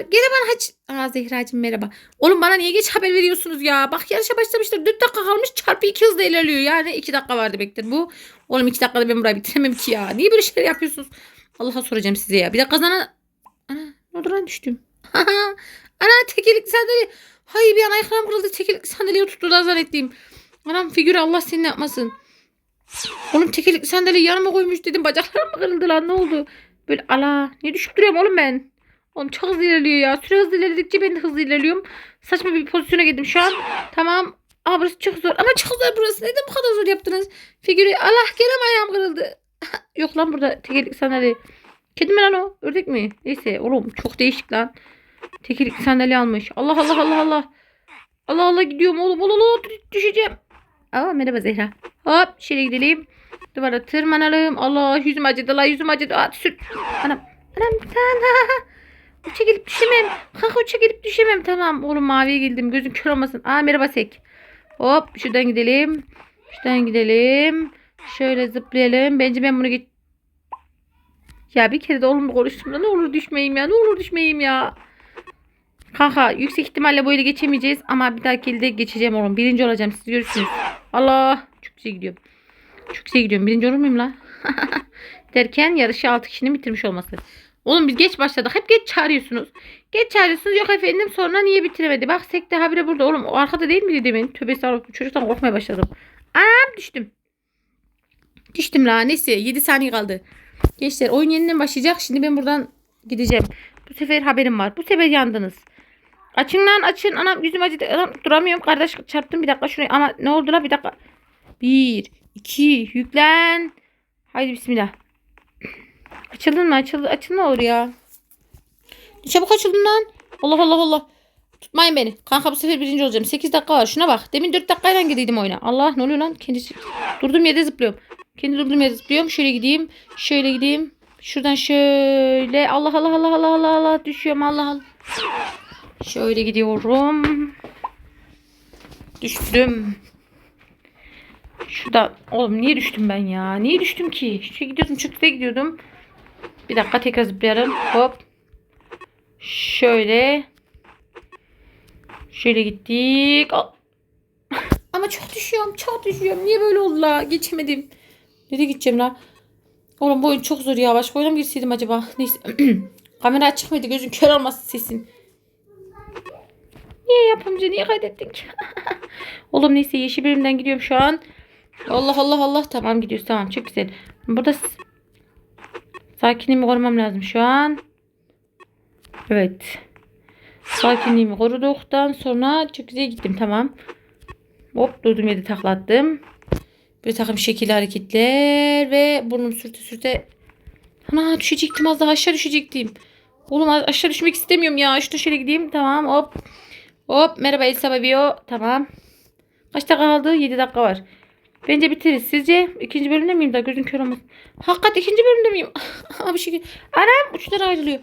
Gene bana hiç... Aa Zehracığım merhaba. Oğlum bana niye geç haber veriyorsunuz ya? Bak yarışa başlamışlar. 4 dakika kalmış çarpı 2 hızla ilerliyor. Yani 2 dakika var demektir bu. Oğlum 2 dakikada ben burayı bitiremem ki ya. Niye böyle şeyler yapıyorsunuz? Allah'a soracağım size ya. Bir de kazanan... Ana ne düştüm. Ana tekerlekli sandalye. Hay bir an ayaklarım kırıldı. Tekerlekli sandalyeye tuttular zannettiğim. Anam figür Allah seni ne yapmasın. Oğlum tekerlekli sandalye yanıma koymuş dedim. Bacaklarım mı kırıldı lan ne oldu? Böyle ala. Niye düşüp duruyorum oğlum ben? Oğlum çok hızlı ilerliyor ya. Süre hızlı ilerledikçe ben de hızlı ilerliyorum. Saçma bir pozisyona girdim şu an. Tamam. Ama burası çok zor. Ama çok zor burası. Neden bu kadar zor yaptınız? Figürü. Allah gene ayağım kırıldı? Yok lan burada tekerlekli sandalye. Kedi mi lan o? Ördek mi? Neyse oğlum çok değişik lan. Tekerlekli sandalye almış. Allah Allah Allah Allah. Allah Allah gidiyorum oğlum. Allah Allah dü- düşeceğim. Aa merhaba Zehra. Hop şöyle gidelim. Duvara tırmanalım. Allah yüzüm acıdı la yüzüm acıdı. Aa, süt. Anam. Anam. Anam. Uça gelip düşemem. Kalk uça gelip düşemem. Tamam oğlum maviye geldim. Gözün kör olmasın. Aa merhaba Sek. Hop şuradan gidelim. Şuradan gidelim. Şöyle zıplayalım. Bence ben bunu geç... Ya bir kere de oğlumla konuştum da ne olur düşmeyeyim ya. Ne olur düşmeyeyim ya. Kanka yüksek ihtimalle eli geçemeyeceğiz ama bir dahaki elde geçeceğim oğlum. Birinci olacağım siz görürsünüz. Allah çok güzel gidiyorum. Çok güzel gidiyorum. Birinci olur muyum la? Derken yarışı 6 kişinin bitirmiş olması. Oğlum biz geç başladık. Hep geç çağırıyorsunuz. Geç çağırıyorsunuz. Yok efendim sonra niye bitiremedi? Bak sekte habire burada. Oğlum o arkada değil miydi demin? Tövbe estağfurullah. Çocuktan korkmaya başladım. Anam düştüm. Düştüm la. Neyse 7 saniye kaldı. Gençler oyun yeniden başlayacak. Şimdi ben buradan gideceğim. Bu sefer haberim var. Bu sefer yandınız. Açın lan açın. Anam yüzüm acıdı. Anam duramıyorum. Kardeş çarptım bir dakika şuraya. Ama ne oldu la bir dakika. Bir, iki, yüklen. Haydi bismillah. Açıldın mı? Açıl ne olur ya. Ne Çabuk açıldın lan. Allah Allah Allah. Tutmayın beni. Kanka bu sefer birinci olacağım. 8 dakika var. Şuna bak. Demin 4 dakikayla gidiydim oyuna. Allah ne oluyor lan? Kendisi. Durduğum yerde zıplıyorum. Kendi durduğum yerde zıplıyorum. Şöyle gideyim. Şöyle gideyim. Şuradan şöyle. Allah Allah Allah Allah Allah Allah. Düşüyorum Allah Allah. Şöyle gidiyorum. Düştüm. Şurada oğlum niye düştüm ben ya? Niye düştüm ki? Şuraya gidiyordum çıktıya gidiyordum. Bir dakika tekrar zıplayalım. Hop. Şöyle. Şöyle gittik. Ama çok düşüyorum. Çok düşüyorum. Niye böyle oldu la? Geçemedim. Nereye gideceğim la? Oğlum bu oyun çok zor ya. Başka oyuna mı girseydim acaba? Neyse. Kamera açık mıydı? Gözün kör olmasın sesin. Niye yapımcı? Niye kaydettin ki? Oğlum neyse yeşil bölümden gidiyorum şu an. Allah Allah Allah. Tamam gidiyoruz. Tamam çok güzel. Burada sakinliğimi korumam lazım şu an. Evet. Sakinliğimi koruduktan sonra çok güzel gittim. Tamam. Hop durdum yerde taklattım. Bir takım şekilli hareketler ve burnum sürte sürte. Ana düşecektim az daha aşağı düşecektim. Oğlum aşağı düşmek istemiyorum ya. Şurada şöyle gideyim. Tamam hop. Hop merhaba Elsa Babio. Tamam. Kaç dakika kaldı? 7 dakika var. Bence bitiririz. Sizce ikinci bölümde miyim daha gözün kör olmasın. Hakikat ikinci bölümde miyim? Abi şey. Anam uçlar ayrılıyor.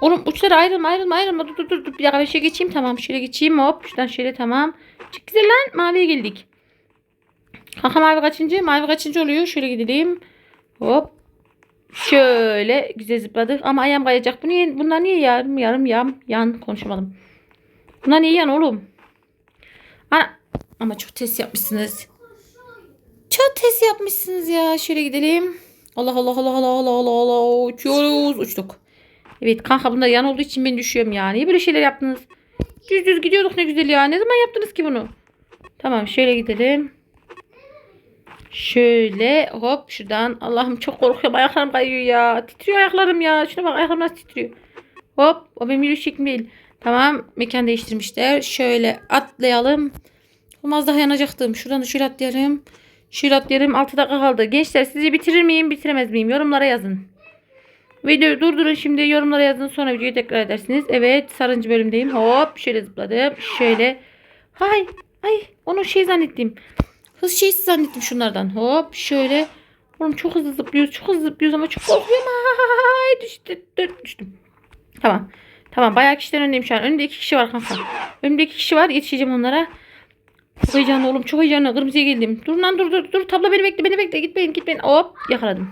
Oğlum uçlar ayrılma ayrılma ayrılma. Dur dur dur. dur. Bir ben şöyle geçeyim. Tamam şöyle geçeyim. Hop şuradan şöyle tamam. Çok güzel lan. Maviye geldik. Kanka mavi kaçıncı? Mavi kaçıncı oluyor? Şöyle gidelim. Hop. Şöyle güzel zıpladık. Ama ayağım kayacak. Bu niye, bunlar niye yarım yarım yan yan konuşamadım. Bunlar niye yan oğlum? Ana. Ama çok test yapmışsınız. Çok test yapmışsınız ya. Şöyle gidelim. Allah Allah Allah Allah Allah Allah Allah. Uçuyoruz. Uçtuk. Evet kanka bunda yan olduğu için ben düşüyorum ya. Niye böyle şeyler yaptınız? Düz düz gidiyorduk ne güzel ya. Ne zaman yaptınız ki bunu? Tamam şöyle gidelim. Şöyle hop şuradan. Allah'ım çok korkuyorum. Ayaklarım kayıyor ya. Titriyor ayaklarım ya. Şuna bak ayaklarım nasıl titriyor. Hop. O benim yürüyüş şeklim değil. Tamam. Mekan değiştirmişler. Şöyle atlayalım. Olmaz daha yanacaktım. Şuradan da şöyle atlayalım. Şöyle atlayalım. 6 dakika kaldı. Gençler sizce bitirir miyim bitiremez miyim? Yorumlara yazın. Videoyu durdurun şimdi yorumlara yazın sonra videoyu tekrar edersiniz. Evet sarıncı bölümdeyim. Hop şöyle zıpladım. Şöyle. Hay ay onu şey zannettim. Hız şeysi zannettim şunlardan. Hop şöyle. Oğlum çok hızlı zıplıyoruz. Çok hızlı zıplıyoruz ama çok korkuyorum. Ay düştü, düştüm. Tamam. Tamam bayağı kişiden öndeyim şu an. Önümde iki kişi var kanka. Önümde iki kişi var. Yetişeceğim onlara. Çok heyecanlı oğlum. Çok heyecanlı. Kırmızıya geldim. Dur lan dur dur dur. Tabla beni bekle beni bekle. Gitmeyin gitmeyin. Hop yakaladım.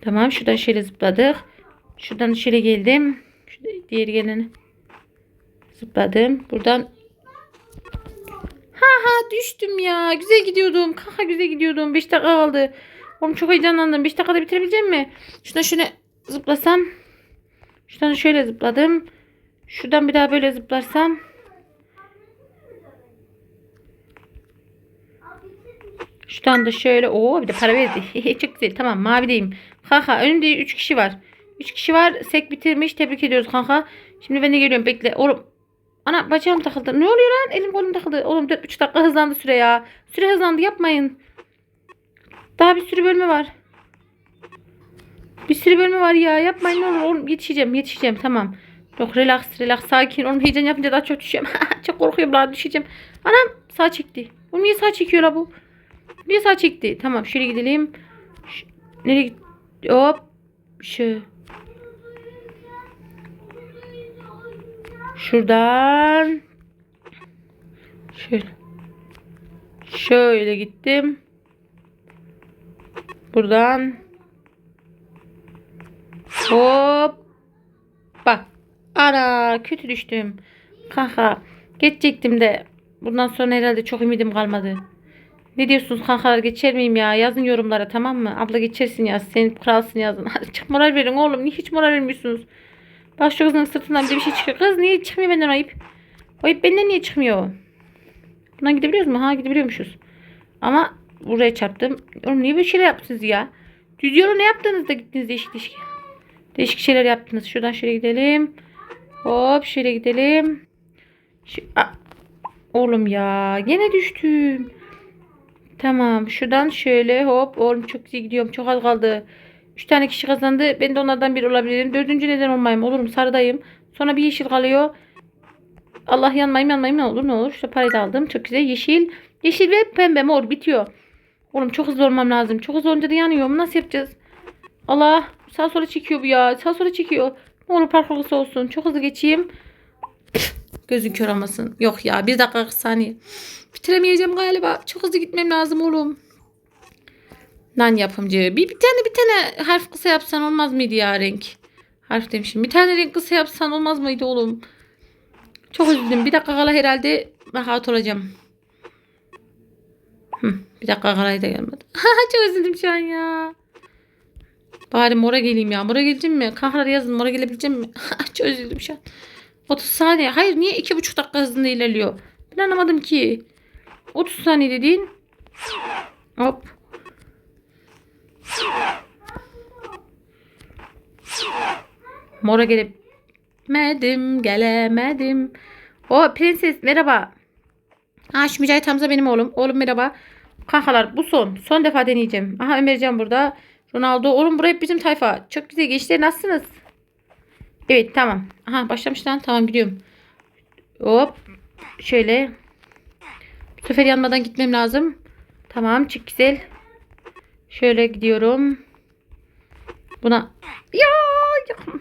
Tamam şuradan şöyle zıpladık. Şuradan şöyle geldim. Şu diğeri geleni. Zıpladım. Buradan Ha ha düştüm ya. Güzel gidiyordum. Kaka güzel gidiyordum. 5 dakika kaldı. Oğlum çok heyecanlandım. 5 dakikada bitirebileceğim mi? Şuradan şöyle zıplasam. Şuradan şöyle zıpladım. Şuradan bir daha böyle zıplarsam. Şuradan da şöyle. Oo bir de para verdi. çok güzel. Tamam mavideyim. Kanka önümde 3 kişi var. 3 kişi var. Sek bitirmiş. Tebrik ediyoruz kanka. Şimdi ben de geliyorum. Bekle. Oğlum Ana bacağım takıldı. Ne oluyor lan? Elim kolum takıldı. Oğlum 4,5 dakika hızlandı süre ya. Süre hızlandı yapmayın. Daha bir sürü bölme var. Bir sürü bölme var ya. Yapmayın olur. Oğlum yetişeceğim yetişeceğim tamam. Yok relax relax sakin. Oğlum heyecan yapınca daha çok düşeceğim. çok korkuyorum daha düşeceğim. Anam sağ çekti. Oğlum niye sağ çekiyor la bu? Niye sağ çekti? Tamam şöyle gidelim. Ş- nereye? Hop. Şu. Şuradan şöyle şöyle gittim. Buradan hop bak ara kötü düştüm. Kanka geçecektim de bundan sonra herhalde çok ümidim kalmadı. Ne diyorsunuz kankalar geçer miyim ya? Yazın yorumlara tamam mı? Abla geçersin yaz. Sen kralsın yazın. Çok moral verin oğlum. Niye hiç moral vermiyorsunuz? Şu kızın sırtından bir şey çıkıyor. Kız niye çıkmıyor benden ayıp? Ayıp benden niye çıkmıyor? Bundan gidebiliyoruz mu? Ha gidebiliyormuşuz. Ama buraya çarptım. Oğlum niye böyle şeyler yaptınız ya? Düz yola ne yaptınız da gittiniz değişik değişik. Değişik şeyler yaptınız. Şuradan şöyle gidelim. Hop şöyle gidelim. Şu, oğlum ya gene düştüm. Tamam şuradan şöyle hop. Oğlum çok güzel gidiyorum. Çok az kaldı. 3 tane kişi kazandı. Ben de onlardan biri olabilirim. Dördüncü neden olmayayım. Olurum sarıdayım. Sonra bir yeşil kalıyor. Allah yanmayayım yanmayayım ne olur ne olur. İşte parayı da aldım. Çok güzel. Yeşil. Yeşil ve pembe mor bitiyor. Oğlum çok hızlı olmam lazım. Çok hızlı olunca da yanıyorum. Nasıl yapacağız? Allah sağ sola çekiyor bu ya. Sağ sola çekiyor. Ne olur parkurlusu olsun. Çok hızlı geçeyim. Gözün kör olmasın. Yok ya bir dakika 40 saniye. Bitiremeyeceğim galiba. Çok hızlı gitmem lazım oğlum. Lan yapımcı. Bir, bir tane bir tane harf kısa yapsan olmaz mıydı ya renk? Harf demişim. Bir tane renk kısa yapsan olmaz mıydı oğlum? Çok üzüldüm. Bir dakika kala herhalde rahat olacağım. Hı, bir dakika kalaya da gelmedi. Çok üzüldüm şu an ya. Bari mora geleyim ya. Mora geleceğim mi? Kahralar yazın. Mora gelebileceğim mi? Çok üzüldüm şu an. 30 saniye. Hayır niye 2,5 dakika hızında ilerliyor? Ben anlamadım ki. 30 saniye dediğin. Hop. Mora gelemedim, gelemedim. O prenses merhaba. Ha şu Mücahit Hamza benim oğlum. Oğlum merhaba. Kankalar bu son. Son defa deneyeceğim. Aha Ömercan burada. Ronaldo. Oğlum buraya bizim tayfa. Çok güzel gençler nasılsınız? Evet tamam. Aha başlamış lan. Tamam gidiyorum. Hop. Şöyle. Bu sefer yanmadan gitmem lazım. Tamam çık güzel. Şöyle gidiyorum. Buna ya.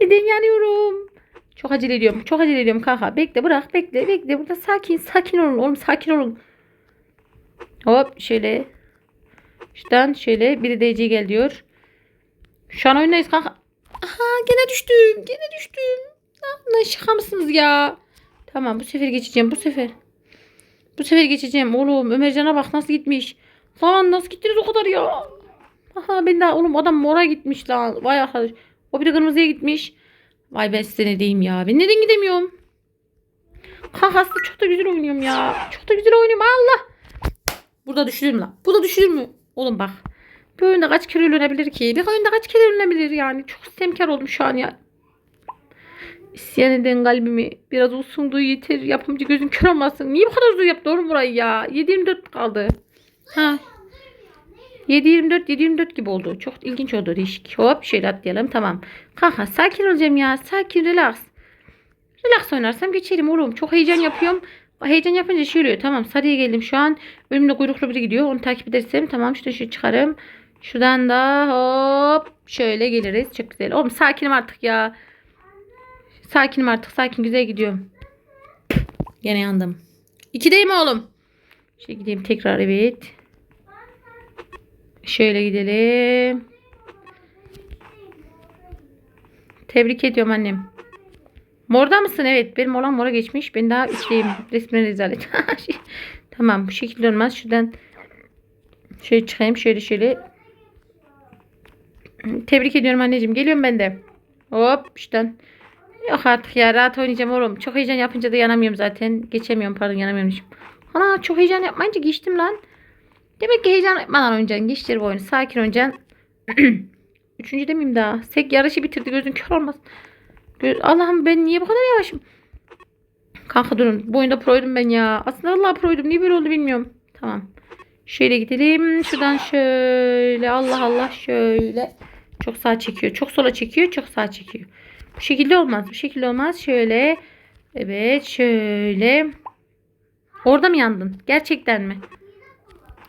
Neden yanıyorum? Çok acele ediyorum. Çok acele ediyorum kanka. Bekle bırak. Bekle bekle. Burada sakin. Sakin olun oğlum. Sakin olun. Hop şöyle. Şuradan şöyle. Biri DC gel diyor. Şu an oyundayız kanka. Aha gene düştüm. Gene düştüm. Lan şaka mısınız ya? Tamam bu sefer geçeceğim. Bu sefer. Bu sefer geçeceğim. Oğlum Ömercan'a bak nasıl gitmiş. Lan nasıl gittiniz o kadar ya? Aha ben daha oğlum adam mora gitmiş lan. Vay arkadaş. O bir de kırmızıya gitmiş. Vay ben size ne diyeyim ya. Ben neden gidemiyorum? Kanka aslında çok da güzel oynuyorum ya. Çok da güzel oynuyorum Allah. Burada düşürür mü lan? Bu da düşürür mü? Oğlum bak. Bir oyunda kaç kere ölünebilir ki? Bir oyunda kaç kere ölünebilir yani? Çok istemkar oldum şu an ya. İsyan eden kalbimi biraz olsun duy yeter. Yapımcı gözün kör olmasın. Niye bu kadar duy yaptı oğlum burayı ya? 7-24 kaldı. Ha 7.24 7.24 gibi oldu. Çok ilginç oldu değişik. Hop şöyle atlayalım tamam. Kanka sakin olacağım ya. Sakin relax. Relax oynarsam geçerim oğlum. Çok heyecan yapıyorum. Heyecan yapınca şey oluyor. Tamam sarıya geldim şu an. Önümde kuyruklu biri gidiyor. Onu takip edersem tamam şuradan şu çıkarım. Şuradan da hop şöyle geliriz. Çok güzel. Oğlum sakinim artık ya. Sakinim artık. Sakin güzel gidiyorum. Gene yandım. İkideyim oğlum. Şöyle gideyim tekrar evet. Şöyle gidelim. Tebrik ediyorum annem. Morda mısın? Evet. Benim olan mora geçmiş. Ben daha üçteyim. Resmen rezalet. tamam. Bu şekilde olmaz. Şuradan şöyle çıkayım. Şöyle şöyle. Tebrik ediyorum anneciğim. Geliyorum ben de. Hop. Şuradan. Yok artık ya. Rahat oynayacağım oğlum. Çok heyecan yapınca da yanamıyorum zaten. Geçemiyorum. Pardon yanamıyorum. Ana çok heyecan yapmayınca geçtim lan. Demek ki heyecan yapmadan oynayacaksın. Geçtir bu oyunu. Sakin oynayacaksın. Üçüncü demeyeyim daha. Sek yarışı bitirdi. Gözün kör olmaz. Gö- Allah'ım ben niye bu kadar yavaşım? Kanka durun. Bu oyunda proydum ben ya. Aslında vallahi proydum. Niye böyle oldu bilmiyorum. Tamam. Şöyle gidelim. Şuradan şöyle. Allah Allah şöyle. Çok sağ çekiyor. Çok sola çekiyor. Çok sağ çekiyor. Bu şekilde olmaz. Bu şekilde olmaz. Şöyle. Evet şöyle. Orada mı yandın? Gerçekten mi?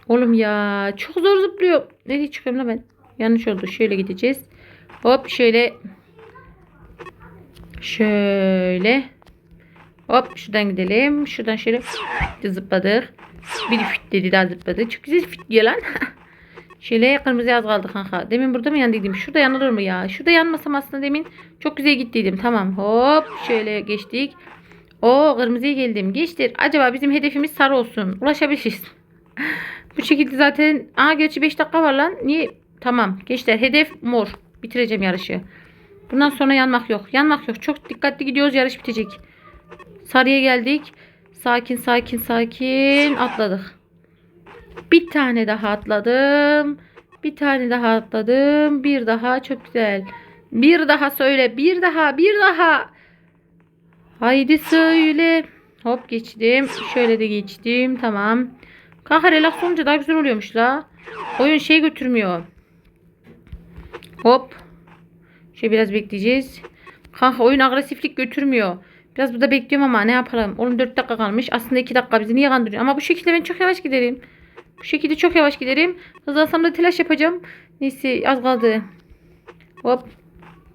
Oğlum ya. Çok zor zıplıyor. Nereye çıkıyorum lan ben? Yanlış oldu. Şöyle gideceğiz. Hop şöyle. Şöyle. Hop şuradan gidelim. Şuradan şöyle zıpladık. Bir fit dedi daha zıpladı. Çok güzel fit diyor lan. şöyle kırmızı az kaldı kanka. Demin burada mı yandıydım? Şurada yanılır mı ya? Şurada yanmasam aslında demin çok güzel gittiydim. Tamam hop şöyle geçtik. O kırmızıya geldim. Geçtir. Acaba bizim hedefimiz sarı olsun. Ulaşabiliriz. Bu şekilde zaten. Aa gerçi 5 dakika var lan. Niye? Tamam. Gençler hedef mor. Bitireceğim yarışı. Bundan sonra yanmak yok. Yanmak yok. Çok dikkatli gidiyoruz. Yarış bitecek. Sarıya geldik. Sakin sakin sakin atladık. Bir tane daha atladım. Bir tane daha atladım. Bir daha çok güzel. Bir daha söyle. Bir daha. Bir daha. Haydi söyle. Hop geçtim. Şöyle de geçtim. Tamam. Kanka relax olunca daha güzel oluyormuş la. Oyun şey götürmüyor. Hop. Şey biraz bekleyeceğiz. Kanka oyun agresiflik götürmüyor. Biraz burada bekliyorum ama ne yapalım. Onun 4 dakika kalmış. Aslında 2 dakika bizi niye kandırıyor? Ama bu şekilde ben çok yavaş giderim. Bu şekilde çok yavaş giderim. Hızlansam da telaş yapacağım. Neyse az kaldı. Hop.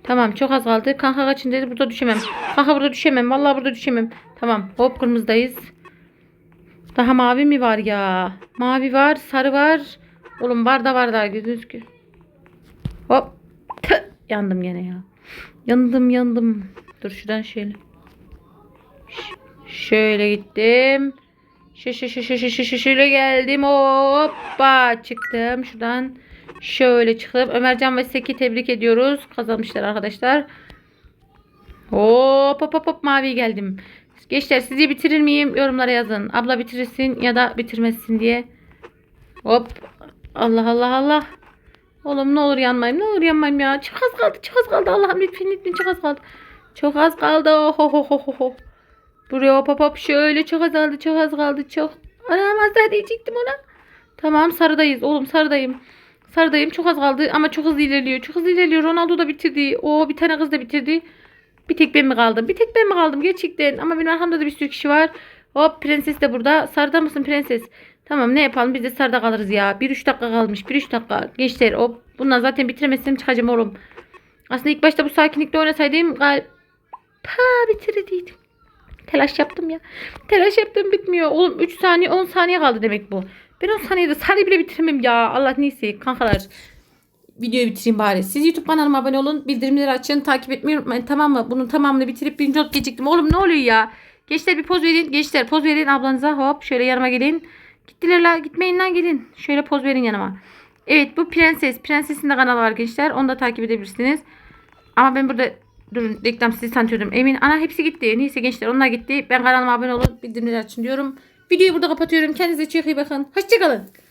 Tamam çok az kaldı. Kanka kaçın dedi burada düşemem. Kanka burada düşemem. Vallahi burada düşemem. Tamam hop kırmızıdayız. Daha mavi mi var ya? Mavi var, sarı var. Oğlum var da var da gözünüz ki. Hop. Tüh, yandım gene ya. Yandım yandım. Dur şuradan şöyle. Ş- şöyle gittim. Şöyle geldim. Hoppa çıktım. Şuradan şöyle çıkıp Ömercan ve Seki tebrik ediyoruz. Kazanmışlar arkadaşlar. Hop hop hop mavi geldim. Gençler sizce bitirir miyim? Yorumlara yazın. Abla bitirirsin ya da bitirmezsin diye. Hop. Allah Allah Allah. Oğlum ne olur yanmayayım. Ne olur yanmayayım ya. Çok az kaldı. Çok az kaldı. Allah'ım lütfen lütfen çok az kaldı. Çok az kaldı. Ho ho ho ho. Buraya hop hop hop şöyle çok az kaldı. Çok az kaldı. Çok. Anam az daha diyecektim ona. Tamam sarıdayız. Oğlum sarıdayım. Sarıdayım. Çok az kaldı ama çok hızlı ilerliyor. Çok hızlı ilerliyor. Ronaldo da bitirdi. O bir tane kız da bitirdi. Bir tek ben mi kaldım? Bir tek ben mi kaldım gerçekten? Ama benim arkamda da bir sürü kişi var. Hop prenses de burada. Sarıda mısın prenses? Tamam ne yapalım biz de sarıda kalırız ya. 1-3 dakika kalmış. 1-3 dakika. Gençler hop. Bundan zaten bitiremezsem çıkacağım oğlum. Aslında ilk başta bu sakinlikte oynasaydım gal pa bitirdiydim. Telaş yaptım ya. Telaş yaptım bitmiyor. Oğlum 3 saniye 10 saniye kaldı demek bu. Ben 10 saniyede sarıyı bile bitiremem ya. Allah neyse kankalar videoyu bitireyim bari. Siz YouTube kanalıma abone olun. Bildirimleri açın. Takip etmeyi unutmayın. Tamam mı? Bunun tamamını bitirip birinci olup geçecektim. Oğlum ne oluyor ya? Gençler bir poz verin. Gençler poz verin ablanıza. Hop şöyle yanıma gelin. Gittiler la. Gitmeyin lan gelin. Şöyle poz verin yanıma. Evet bu prenses. Prensesin de kanalı var gençler. Onu da takip edebilirsiniz. Ama ben burada durun reklam sizi tanıtıyordum. Emin ana hepsi gitti. Neyse gençler onlar gitti. Ben kanalıma abone olun. Bildirimleri açın diyorum. Videoyu burada kapatıyorum. Kendinize çok iyi bakın. Hoşçakalın.